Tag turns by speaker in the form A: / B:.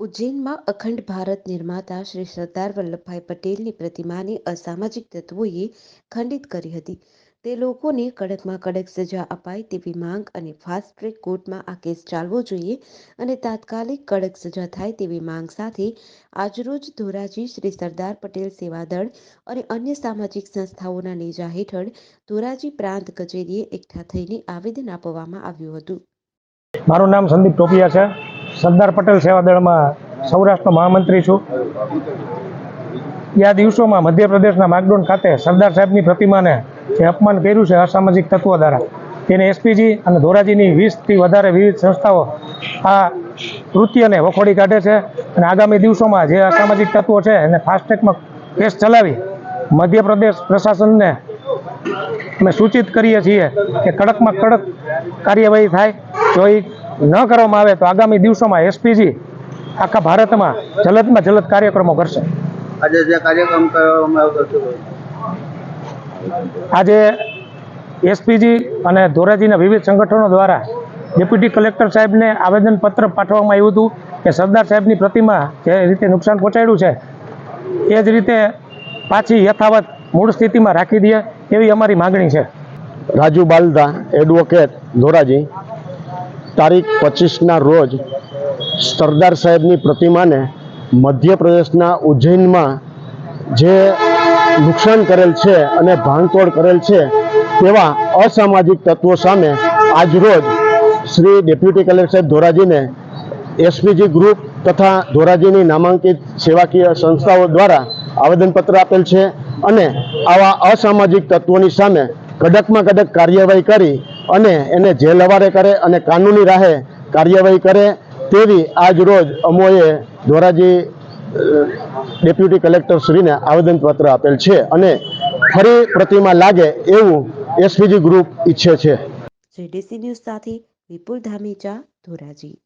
A: ઉજ્જૈનમાં અખંડ ભારત નિર્માતા શ્રી સરદાર વલ્લભભાઈ પટેલની પ્રતિમાને અસામાજિક તત્વોએ ખંડિત કરી હતી. તે લોકોને કડકમાં કડક સજા અપાય તેવી માંગ અને ફાસ્ટ ટ્રેક કોર્ટમાં આ કેસ ચાલવો જોઈએ અને તાત્કાલિક કડક સજા થાય તેવી માંગ સાથે આજરોજ ધોરાજી શ્રી સરદાર પટેલ સેવાદળ અને અન્ય સામાજિક સંસ્થાઓના નેજા હેઠળ ધોરાજી પ્રાંત કચેરીએ એકઠા થઈને આવેદન આપવામાં આવ્યું હતું.
B: મારું નામ સંદીપ ટોપિયા છે. સરદાર પટેલ સેવાદળમાં સૌરાષ્ટ્રનો મહામંત્રી છું. આ દિવસોમાં મધ્યપ્રદેશના માગડોન ખાતે સરદાર સાહેબની પ્રતિમાને જે અપમાન કર્યું છે અસામાજિક તત્વો દ્વારા, તેને એસપીજી અને ધોરાજીની વીસથી વધારે વિવિધ સંસ્થાઓ આ કૃત્યને વખોડી કાઢે છે અને આગામી દિવસોમાં જે અસામાજિક તત્વો છે એને ફાસ્ટેગમાં કેસ ચલાવી મધ્યપ્રદેશ પ્રશાસનને અમે સૂચિત કરીએ છીએ કે કડકમાં કડક કાર્યવાહી થાય, જો એ ન કરવામાં આવે તો આગામી દિવસોમાં એસપીજી આખા ભારતમાં જલદમાં જલદ કાર્યક્રમો કરશે.
C: આજે જે કાર્યક્રમ કરવામાં આવતો હતો
B: આજે એસપીજી અને ધોરાજીના વિવિધ સંગઠનો દ્વારા ડેપ્યુટી કલેક્ટર સાહેબને આવેદનપત્ર પાઠવવામાં આવ્યું હતું કે સરદાર સાહેબની પ્રતિમા જે રીતે નુકસાન પહોંચાડ્યું છે એ જ રીતે પાછી યથાવત મૂળ સ્થિતિમાં રાખી દે એવી અમારી માગણી છે.
D: રાજુ બાલદા એડવોકેટ ધોરાજી તારીખ પચીસના રોજ સરદાર સાહેબની પ્રતિમાને મધ્યપ્રદેશના ઉજ્જૈનમાં જે નુકસાન કરેલ છે અને ભાંગતોડ કરેલ છે તેવા અસામાજિક તત્વો સામે આજરોજ શ્રી ડેપ્યુટી કલેક્ટર સાહેબ ધોરાજીને એસપીજી ગ્રુપ તથા ધોરાજીની નામાંકિત સેવાકીય સંસ્થાઓ દ્વારા આવેદનપત્ર આપેલ છે અને આવા અસામાજિક તત્વોની સામે કડકમાં કડક કાર્યવાહી કરી અને એને જેલ હવારે કરે અને કાનૂની રાહે કાર્યવાહી કરે તેવી આજ રોજ અમોએ ધોરાજી ડેપ્યુટી કલેક્ટર શ્રીને આવેદનપત્ર આપેલ છે અને ફરી પ્રતિમા લાગે એવું એસપીજી ગ્રુપ ઈચ્છે છે.
A: જેડીસી ન્યૂઝ સાથે વિપુલ ધામીચા, ધોરાજી.